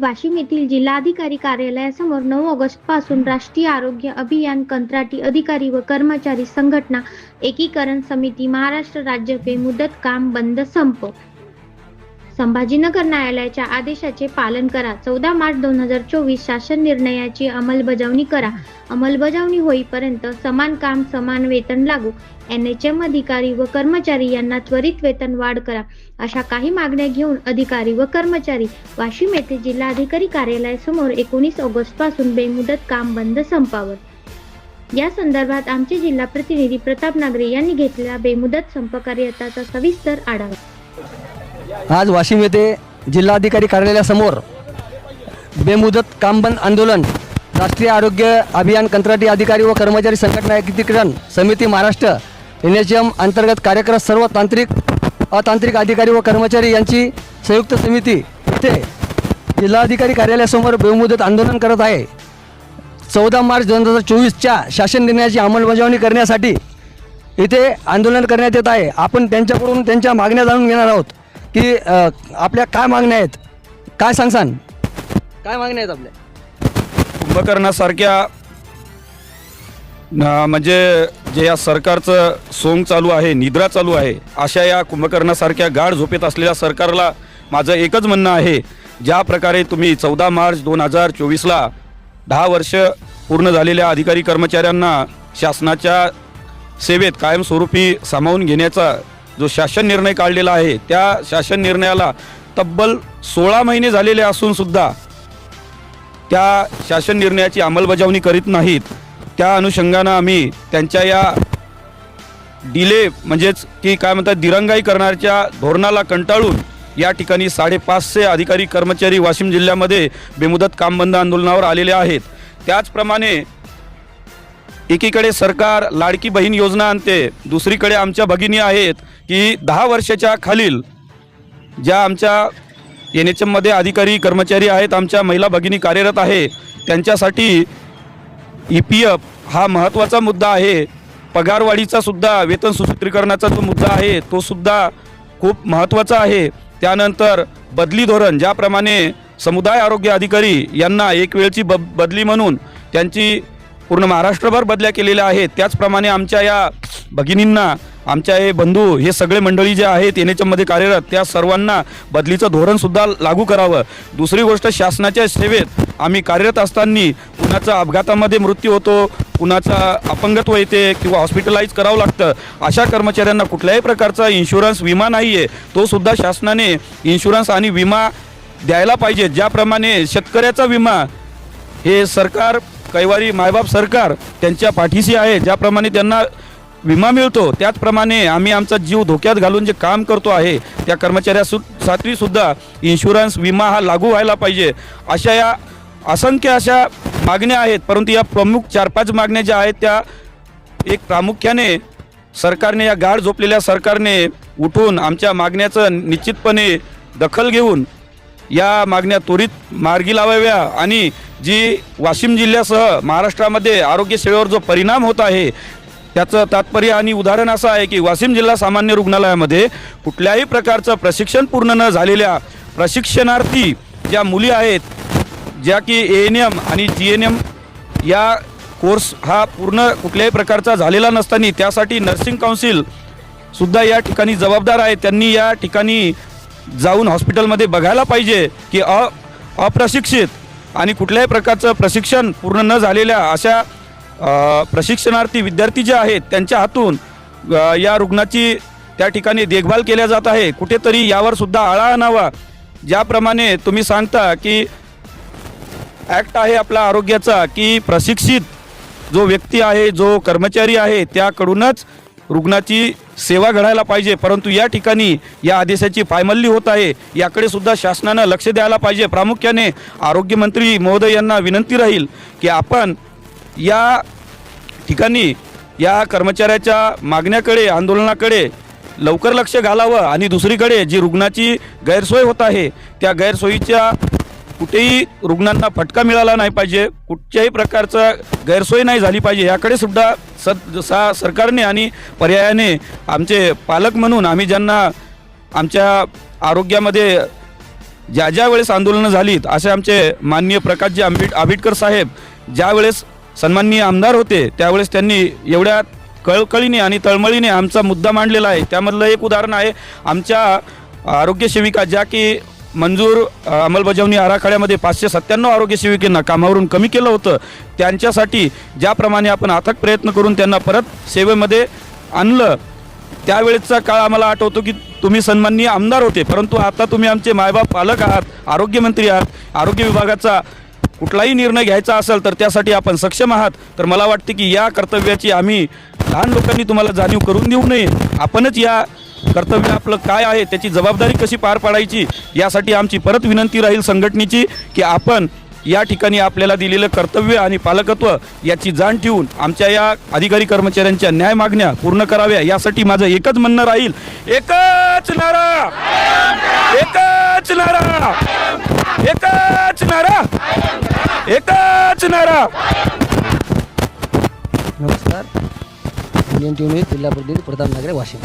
वाशिम येथील जिल्हाधिकारी कार्यालयासमोर नऊ ऑगस्टपासून राष्ट्रीय आरोग्य अभियान कंत्राटी अधिकारी व कर्मचारी संघटना एकीकरण समिती महाराष्ट्र राज्य मुदत काम बंद संप संभाजीनगर न्यायालयाच्या आदेशाचे पालन करा. चौदा मार्च दोन हजार चोवीस शासन निर्णयाची अंमलबजावणी करा. अंमलबजावणी होईपर्यंत समान काम समान वेतन लागू. एन एच एम अधिकारी व कर्मचारी यांना त्वरित वेतन वाढ करा. अशा काही मागण्या घेऊन अधिकारी व कर्मचारी वाशिम येथे जिल्हाधिकारी कार्यालयासमोर एकोणीस ऑगस्टपासून बेमुदत काम बंद संपावर. या संदर्भात आमचे जिल्हा प्रतिनिधी प्रताप नागरे यांनी घेतलेला बेमुदत संप कार्यताचा सविस्तर आढावा. आज वाशिम येथे जिल्हाधिकारी कार्यालयासमोर बेमुदत कामबंद आंदोलन राष्ट्रीय आरोग्य अभियान कंत्राटी अधिकारी व कर्मचारी संघटना एकीकरण समिती महाराष्ट्र एन एच एम अंतर्गत कार्यरत सर्व तांत्रिक अतांत्रिक अधिकारी व कर्मचारी यांची संयुक्त समिती इथे जिल्हाधिकारी कार्यालयासमोर बेमुदत आंदोलन करत आहे. चौदा मार्च दोन हजार चोवीसच्या शासन निर्णयाची अंमलबजावणी करण्यासाठी इथे आंदोलन करण्यात येत आहे. आपण त्यांच्याकडून त्यांच्या मागण्या जाणून घेणार आहोत. की अ, आपल्या काय मागण्या आहेत? काय सांगसान? काय मागण्या आहेत आपल्या? कुंभकर्णासारख्या न- म्हणजे जे या सरकारचं सोंग चालू आहे निद्रा चालू आहे अशा या कुंभकर्णासारख्या गाढ झोपेत असलेल्या सरकारला माझं एकच म्हणणं आहे ज्या प्रकारे तुम्ही चौदा मार्च दोन हजार चोवीसला दहा वर्ष पूर्ण झालेल्या अधिकारी कर्मचाऱ्यांना शासनाच्या सेवेत कायमस्वरूपी सामावून घेण्याचा जो शासन निर्णय काढलेला आहे त्या शासन निर्णयाला तब्बल सोळा महिने झालेले असून सुद्धा त्या शासन निर्णयाची अंमलबजावणी करीत नाहीत. त्या अनुषंगानं आम्ही त्यांच्या या डिले म्हणजेच की काय म्हणतात दिरंगाई करणाऱ्या धोरणाला कंटाळून या ठिकाणी साडेपाचशे अधिकारी कर्मचारी वाशिम जिल्ह्यामध्ये बेमुदत कामबंद आंदोलनावर आलेले आहेत. त्याचप्रमाणे एकीकडे सरकार लाडकी बहीण योजना आणते दुसरीकडे आमच्या भगिनी आहेत की दहा वर्षाच्या खालील ज्या आमच्या एन एच एममध्ये अधिकारी कर्मचारी आहेत आमच्या महिला भगिनी कार्यरत आहे त्यांच्यासाठी ई पी एफ हा महत्त्वाचा मुद्दा आहे. पगारवाढीचा सुद्धा वेतन सुसूत्रीकरणाचा जो मुद्दा आहे तो सुद्धा खूप महत्त्वाचा आहे. त्यानंतर बदली धोरण ज्याप्रमाणे समुदाय आरोग्य अधिकारी यांना एक वेळची ब बदली म्हणून त्यांची पूर्ण महाराष्ट्रभर बदल्या केलेल्या आहेत. त्याचप्रमाणे आमच्या या भगिनींना आमच्या हे बंधू हे सगळे मंडळी जे आहेत एन एच एममध्ये कार्यरत त्या सर्वांना बदलीचं धोरणसुद्धा लागू करावं. दुसरी गोष्ट शासनाच्या सेवेत आम्ही कार्यरत असताना कुणाचा अपघातामध्ये मृत्यू होतो कुणाचा अपंगत्व येते किंवा हॉस्पिटलाइज करावं लागतं अशा कर्मचाऱ्यांना कुठल्याही प्रकारचा इन्शुरन्स विमा नाही आहे तोसुद्धा शासनाने इन्शुरन्स आणि विमा द्यायला पाहिजे. ज्याप्रमाणे शेतकऱ्याचा विमा हे सरकार कैवारी मायबाप सरकार त्यांच्या पाठीशी आहे. ज्याप्रमाणे त्यांना विमा मिळतो त्याचप्रमाणे आम्ही आमचा जीव धोक्यात घालून जे काम करतो आहे त्या कर्मचाऱ्या सु सुद्धा इन्शुरन्स विमा हा लागू व्हायला पाहिजे. अशा या असंख्य अशा मागण्या आहेत. परंतु या प्रमुख चार पाच मागण्या ज्या आहेत त्या एक प्रामुख्याने सरकारने या गाढ झोपलेल्या सरकारने उठून आमच्या मागण्याचं निश्चितपणे दखल घेऊन या मागण्या त्वरित मार्गी लावाव्या आणि जी वाशिम जिल्ह्यासह महाराष्ट्रामध्ये आरोग्य सेवेवर जो परिणाम होत आहे त्याचं तात्पर्य आणि उदाहरण असं आहे की वाशिम जिल्हा सामान्य रुग्णालयामध्ये कुठल्याही प्रकारचं प्रशिक्षण पूर्ण न झालेल्या प्रशिक्षणार्थी ज्या मुली आहेत ज्या की ए एन एम आणि जी एन एम या कोर्स हा पूर्ण कुठल्याही प्रकारचा झालेला नसताना त्यासाठी नर्सिंग काउन्सिल सुद्धा या ठिकाणी जबाबदार आहे. त्यांनी या ठिकाणी जाऊन हॉस्पिटलमध्ये बघायला पाहिजे की अ अप्रशिक्षित आणि कुठल्याही प्रकारचं प्रशिक्षण पूर्ण न झालेल्या अशा प्रशिक्षणार्थी विद्यार्थी जे आहेत त्यांच्या हातून या रुग्णाची त्या ठिकाणी देखभाल केल्या जात आहे. कुठेतरी यावर सुद्धा आळा आणावा. ज्याप्रमाणे तुम्ही सांगता की ॲक्ट आहे आपला आरोग्याचा की प्रशिक्षित जो व्यक्ती आहे जो कर्मचारी आहे त्याकडूनच रुग्णाची सेवा घडायला पाहिजे परंतु या ठिकाणी या आदेशाची पायमल्ली होत आहे याकडे सुद्धा शासनानं लक्ष द्यायला पाहिजे. प्रामुख्याने आरोग्यमंत्री महोदय यांना विनंती राहील की आपण या ठिकाणी या कर्मचाऱ्याच्या मागण्याकडे आंदोलनाकडे लवकर लक्ष घालावं आणि दुसरीकडे जी रुग्णाची गैरसोय होत आहे त्या गैरसोयीच्या कुठेही रुग्णांना फटका मिळाला नाही पाहिजे कुठच्याही प्रकारचा गैरसोय नाही झाली पाहिजे याकडे सुद्धा सद सा सरकारने आणि पर्यायाने आमचे पालक म्हणून आम्ही ज्यांना आमच्या आरोग्यामध्ये ज्या ज्या वेळेस आंदोलनं झालीत असे आमचे माननीय प्रकाशजी आंबेड आंबेडकर साहेब ज्या वेळेस सन्माननीय आमदार होते त्यावेळेस त्यांनी एवढ्या कळकळीने आणि तळमळीने आमचा मुद्दा मांडलेला आहे. त्यामधलं एक उदाहरण आहे आमच्या आरोग्य सेविका ज्या की मंजूर अंमलबजावणी आराखड्यामध्ये पाचशे सत्त्याण्णव आरोग्य सेविकांना कामावरून कमी केलं होतं. त्यांच्यासाठी ज्याप्रमाणे आपण अथक प्रयत्न करून त्यांना परत सेवेमध्ये आणलं त्यावेळेचा काळ आम्हाला आठवतो की तुम्ही सन्माननीय आमदार होते. परंतु आता तुम्ही आमचे मायबाप पालक आहात आरोग्यमंत्री आहात आरोग्य विभागाचा कुठलाही निर्णय घ्यायचा असेल तर त्यासाठी आपण सक्षम आहात. तर मला वाटते की या कर्तव्याची आम्ही लहान लोकांनी तुम्हाला जाणीव करून देऊ नये. आपणच या कर्तव्य आपलं काय आहे त्याची जबाबदारी कशी पार पाडायची यासाठी आमची परत विनंती राहील संघटनेची की आपण या ठिकाणी आपल्याला दिलेलं कर्तव्य आणि पालकत्व याची जाण ठेवून आमच्या या अधिकारी कर्मचाऱ्यांच्या न्याय मागण्या पूर्ण कराव्या यासाठी माझं एकच म्हणणं राहील. एकच नारा! एकच नारा! एकच नारा! एकच नारा! नमस्कार. इंडियन टी व्ही जिल्हा प्रतिनिधी प्रताप नागरे वाशिम.